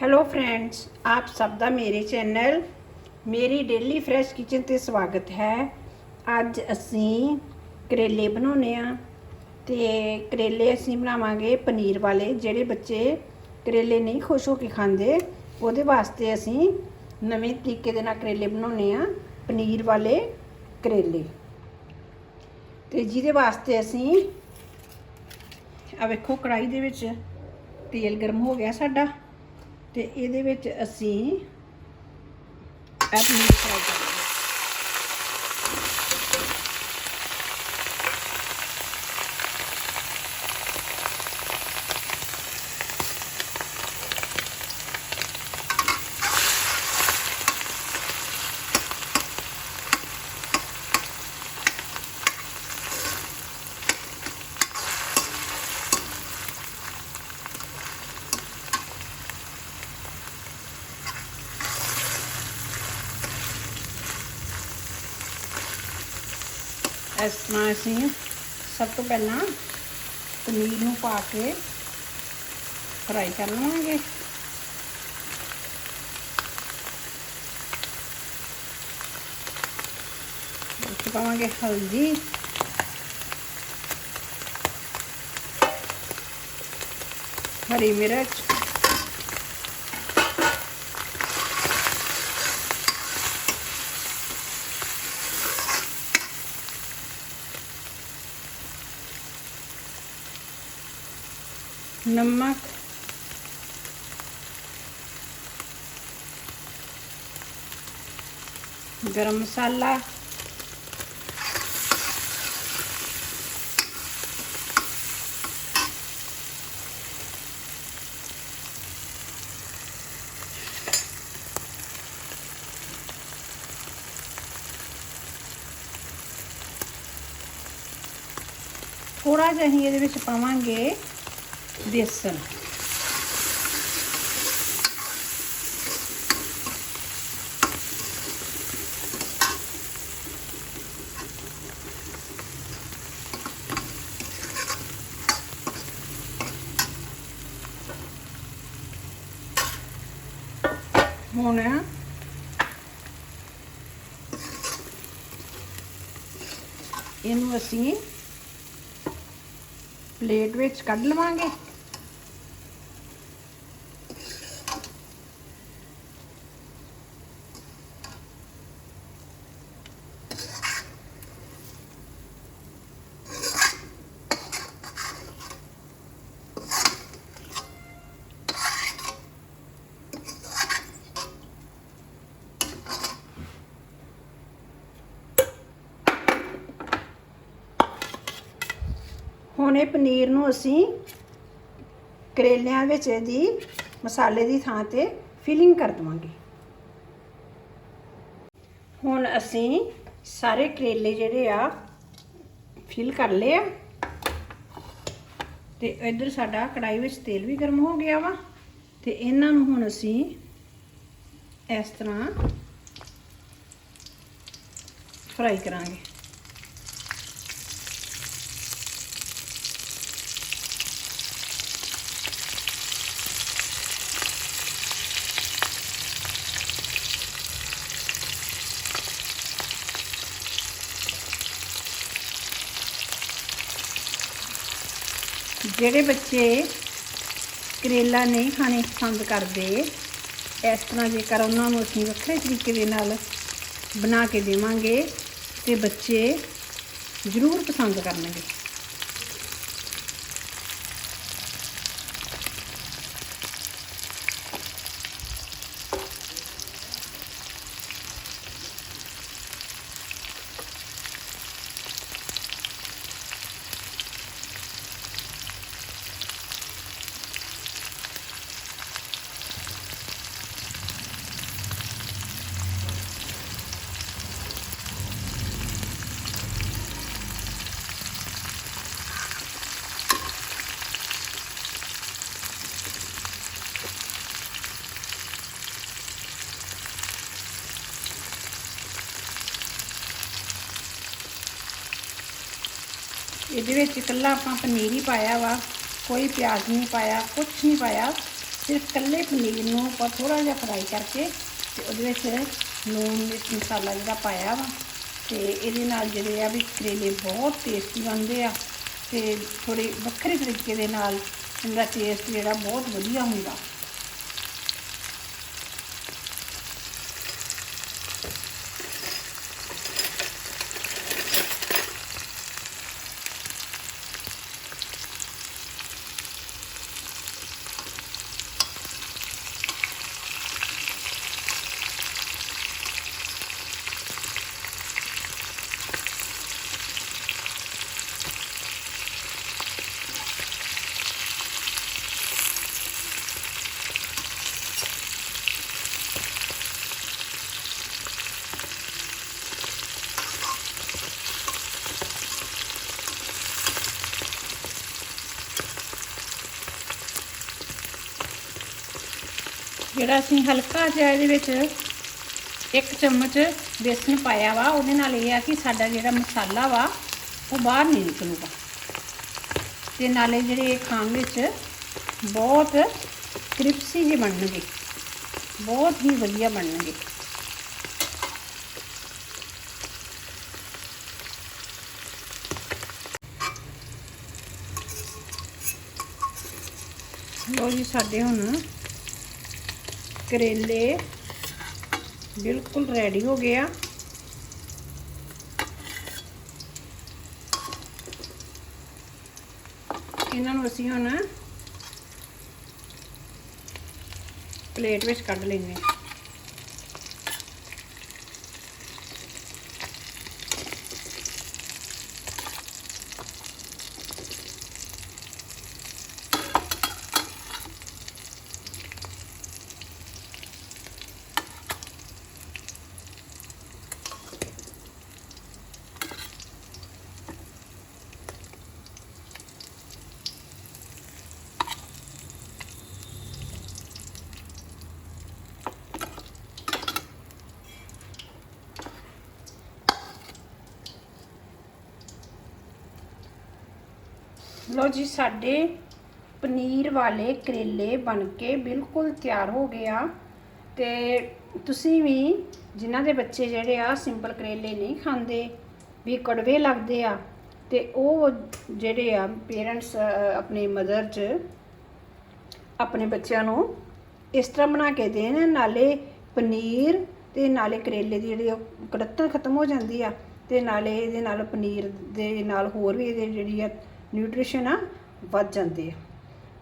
Hello friends ਆਪ ਸਭ ਦਾ ਮੇਰੇ ਚੈਨਲ ਮੇਰੀ ਡੇਲੀ ਫਰੈਸ਼ ਕਿਚਨ ਤੇ ਸਵਾਗਤ ਹੈ ਅੱਜ ਅਸੀਂ ਕਰੇਲੇ ਬਣਾਉਨੇ ਆ ਤੇ ਕਰੇਲੇ ਅਸੀਂ ਬਣਾਵਾਂਗੇ ਪਨੀਰ ਵਾਲੇ ਜਿਹੜੇ ਬੱਚੇ ਕਰੇਲੇ ਨਹੀਂ ਖੁਸ਼ ਹੋ ਕੇ ਖਾਂਦੇ ਉਹਦੇ ਵਾਸਤੇ ਅਸੀਂ ਨਵੇਂ ਤਰੀਕੇ ਦੇ ਨਾਲ ਕਰੇਲੇ ਬਣਾਉਨੇ ਆ ਪਨੀਰ ਵਾਲੇ ਕਰੇਲੇ ਤੇ ਜਿਹਦੇ ਵਾਸਤੇ ਅਸੀਂ ਆ ਵੇਖੋ ਕੜਾਈ ਦੇ ਵਿੱਚ ਤੇਲ ਗਰਮ ਹੋ ਗਿਆ ਸਾਡਾ। ਤੇ ਇਹਦੇ ਵਿੱਚ ਅਸੀਂ ਇਹ ਫਰਾਈ ਕਰਾਂਗੇ ਇਸ ਤਰ੍ਹਾਂ ਅਸੀਂ ਸਭ ਤੋਂ ਪਹਿਲਾਂ ਪਨੀਰ ਨੂੰ ਪਾ ਕੇ ਫਰਾਈ ਕਰ ਲਵਾਂਗੇ। ਵਿੱਚ ਪਾਵਾਂਗੇ ਹਲਦੀ। ਹਰੀ ਮਿਰਚ। नमक गरम मसाला ਥੋੜਾ ਜਿਹਾ ਹੀ ਇਹਦੇ ਵਿੱਚ ਪਾਵਾਂਗੇ ਬੇਸਨ ਹੁਣ ਇਹਨੂੰ ਅਸੀਂ ਪਲੇਟ ਵਿੱਚ ਕੱਢ ਲਵਾਂਗੇ। ਹੁਣ ਇਹ ਪਨੀਰ ਨੂੰ ਅਸੀਂ ਕਰੇਲਿਆਂ ਵਿੱਚ ਇਹਦੀ ਮਸਾਲੇ ਦੀ ਥਾਂ ਤੇ ਫਿਲਿੰਗ ਕਰ ਦਵਾਂਗੇ। ਹੁਣ ਅਸੀਂ ਸਾਰੇ ਕਰੇਲੇ ਜਿਹੜੇ ਆ ਫਿਲ ਕਰ ਲਏ ਆ। ਤੇ ਇੱਧਰ ਸਾਡਾ ਕੜਾਈ ਵਿੱਚ ਤੇਲ ਵੀ ਗਰਮ ਹੋ ਗਿਆ ਵਾ। ਤੇ ਇਹਨਾਂ ਨੂੰ ਹੁਣ ਅਸੀਂ ਇਸ ਤਰ੍ਹਾਂ ਫਰਾਈ ਕਰਾਂਗੇ। ਜਿਹੜੇ ਬੱਚੇ ਕਰੇਲਾ ਨਹੀਂ ਖਾਣੇ ਪਸੰਦ ਕਰਦੇ, ਇਸ ਤਰ੍ਹਾਂ ਜੇਕਰ ਉਹਨਾਂ ਨੂੰ ਅਸੀਂ ਵੱਖਰੇ ਤਰੀਕੇ ਦੇ ਨਾਲ ਬਣਾ ਕੇ ਦੇਵਾਂਗੇ ਤੇ ਬੱਚੇ ਜ਼ਰੂਰ ਪਸੰਦ ਕਰਨਗੇ। ਇਹਦੇ ਵਿੱਚ ਇਕੱਲਾ ਆਪਾਂ ਪਨੀਰ ਹੀ ਪਾਇਆ ਵਾ, ਕੋਈ ਪਿਆਜ਼ ਨਹੀਂ ਪਾਇਆ ਕੁਝ ਨਹੀਂ ਪਾਇਆ, ਸਿਰਫ ਇਕੱਲੇ ਪਨੀਰ ਨੂੰ ਆਪਾਂ ਥੋੜਾ ਜਿਹਾ ਫਰਾਈ ਕਰਕੇ ਤੇ ਉਹਦੇ ਵਿੱਚ ਲੂਣ ਮਿਰਚ ਮਸਾਲਾ ਜਿਹੜਾ ਪਾਇਆ ਵਾ ਤੇ ਇਹਦੇ ਨਾਲ ਜਿਹੜੇ ਆ ਵੀ ਕਰੇਲੇ ਬਹੁਤ ਟੇਸਟੀ ਬਣਦੇ ਆ ਤੇ ਥੋੜੇ ਵੱਖਰੇ ਤਰੀਕੇ ਦੇ ਨਾਲ ਇਹਦਾ ਟੇਸਟ ਜਿਹੜਾ ਬਹੁਤ ਵਧੀਆ ਹੁੰਦਾ। ਜਿਹੜਾ ਅਸੀਂ ਹਲਕਾ ਜਿਹਾ ਇਹਦੇ ਵਿੱਚ ਇੱਕ ਚਮਚ ਬੇਸਨ ਪਾਇਆ ਵਾ, ਉਹਦੇ ਨਾਲ ਇਹ ਆ ਕਿ ਸਾਡਾ ਜਿਹੜਾ ਮਸਾਲਾ ਵਾ, ਉਹ ਬਾਹਰ ਨਹੀਂ ਨਿਕਲੂਗਾ। ਤੇ ਨਾਲੇ ਜਿਹੜੇ ਇਹ ਖਾਣ ਵਿੱਚ ਬਹੁਤ ਕ੍ਰਿਸਪੀ ਜਿਹੇ ਬਣਨਗੇ, ਬਹੁਤ ਹੀ ਵਧੀਆ ਬਣਨਗੇ। ਲੋ ਜੀ, ਸਾਡੇ ਹੁਣ ਕਰੇਲੇ ਬਿਲਕੁਲ ਰੈਡੀ ਹੋ ਗਏ ਆ। ਇਹਨਾਂ ਨੂੰ ਅਸੀਂ ਹੁਣ ਪਲੇਟ ਵਿੱਚ ਕੱਢ ਲੈਂਦੇ ਹਾਂ। ਲੋ ਜੀ, ਸਾਡੇ ਪਨੀਰ ਵਾਲੇ ਕਰੇਲੇ ਬਣ ਕੇ ਬਿਲਕੁਲ ਤਿਆਰ ਹੋ ਗਏ ਆ। ਤੇ ਤੁਸੀਂ ਵੀ ਜਿਨ੍ਹਾਂ ਦੇ ਬੱਚੇ ਜਿਹੜੇ ਆ, ਸਿੰਪਲ ਕਰੇਲੇ ਨਹੀਂ ਖਾਂਦੇ, ਵੀ ਕੜਵੇ ਲੱਗਦੇ ਆ, ਤੇ ਉਹ ਜਿਹੜੇ ਆ ਪੇਰੈਂਟਸ ਆਪਣੇ ਮਦਰ 'ਚ ਆਪਣੇ ਬੱਚਿਆਂ ਨੂੰ ਇਸ ਤਰ੍ਹਾਂ ਬਣਾ ਕੇ ਦੇਣ ਨਾਲੇ ਪਨੀਰ ਤੇ ਨਾਲੇ ਕਰੇਲੇ ਦੀ ਜਿਹੜੀ ਉਹ ਕੜੱਤਣ ਖਤਮ ਹੋ ਜਾਂਦੀ ਆ, ਤੇ ਨਾਲੇ ਇਹਦੇ ਨਾਲ ਪਨੀਰ ਦੇ ਨਾਲ ਹੋਰ ਵੀ ਇਹਦੇ ਜਿਹੜੀ ਆ ਨਿਊਟ੍ਰੀਸ਼ਨ ਆ, ਵੱਧ ਜਾਂਦੇ ਆ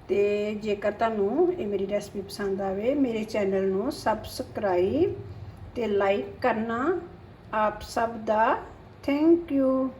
ਤੇ ਜੇਕਰ ਤੁਹਾਨੂੰ ਇਹ ਮੇਰੀ ਰੈਸਪੀ ਪਸੰਦ ਆਵੇ, ਮੇਰੇ ਚੈਨਲ ਨੂੰ ਸਬਸਕ੍ਰਾਈਬ ਤੇ ਲਾਈਕ ਕਰਨਾ। ਆਪ ਸਭ ਦਾ ਥੈਂਕ ਯੂ।